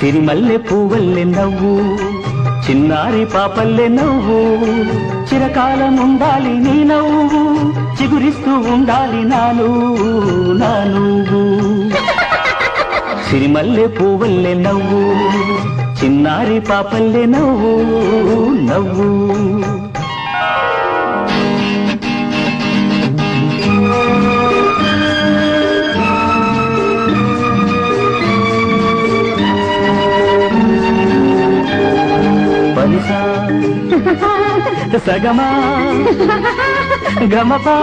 సిరిమల్లె పువ్వల్లె నవ్వు చిన్నారి పాపల్లె నవ్వు. చిరకాలం ఉండాలి నీ నవ్వు చిగురిస్తూ ఉండాలి నాను నా నువ్వు. సిరిమల్లె పువ్వల్లె నవ్వు చిన్నారి పాపల్లె నవ్వు నవ్వు. సగమా. గమపా.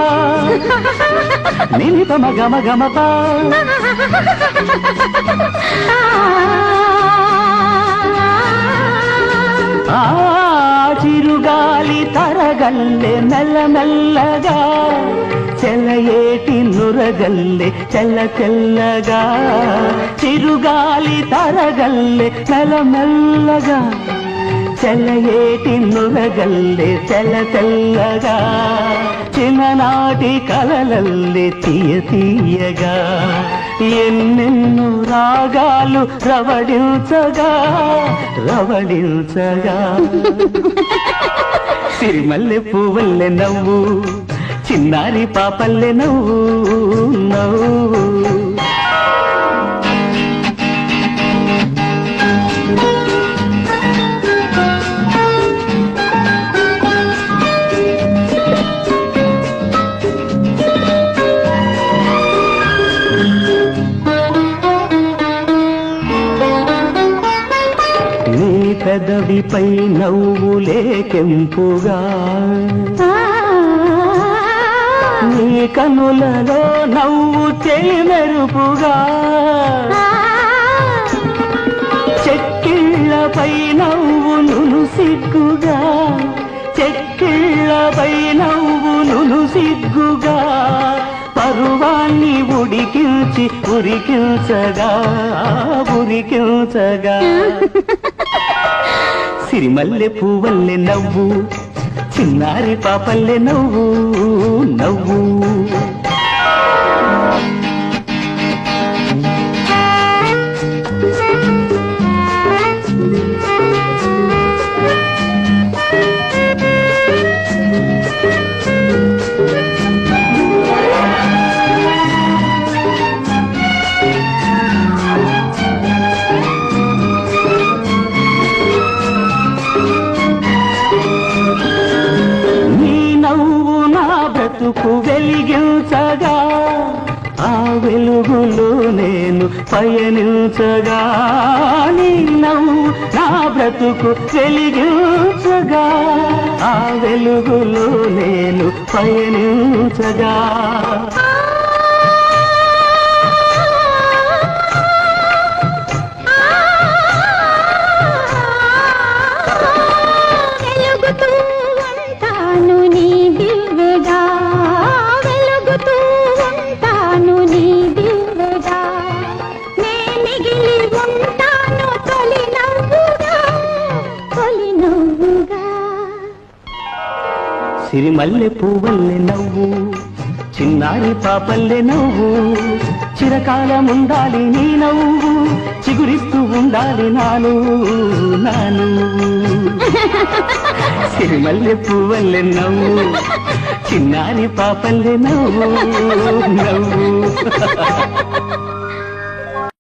నిలిపమ గమ గమపా. ఆ చిరుగాలి తరగల్లె మెల్ల మెల్లగా చెలయేటి నురగల్లె చెల్ల చెల్లగా చిరుగాలి తరగల్లె మెల్ల మెల్లగా. చెలయేటి నురగల్లె చెల్ల తెల్లగా చిన్ననాటి కలలల్లె తీయ తీయగా ఎన్నెన్నో రాగాలు రవడించగా రవడించగా. సిరిమల్లె పువ్వల్లె నవ్వు చిన్నారి పాపల్లె నవ్వు నవ్వు. పెదవిపై నవ్వులే కెంపుగా నీ కనులలో నవ్వు మెరుపుగా. చెక్కిళ్ళపై నవ్వును సిగ్గుగా. చెక్కిళ్ళపై నవ్వును సిగ్గుగా. పరువాన్ని ఉడికించి ఉరికించగా ఉరికించగా. సిరిమల్లె పువ్వల్లె నవ్వు చిన్నారి పాపల్లె నవ్వు నవ్వు. బ్రతుకు వెలిగించగా ఆ వెలుగులో నేను పయనించగా నిన్నవు నా బ్రతుకు వెలిగించగా ఆ వెలుగులో నేను పయనించగా. మిగిలి ఉంటాను తొలి నవ్వుగా తొలి నవ్వుగా. సిరిమల్లె పువ్వల్లె నవ్వు చిన్నారి పాపల్లె నవ్వు చిరకాలం ఉండాలి నీ నవ్వు చిగురిస్తూ ఉండాలి నాను నాను. సిరిమల్లె పువ్వల్లె నవ్వు చిన్నారి పాపల్లె నవ్వు నవ్వు.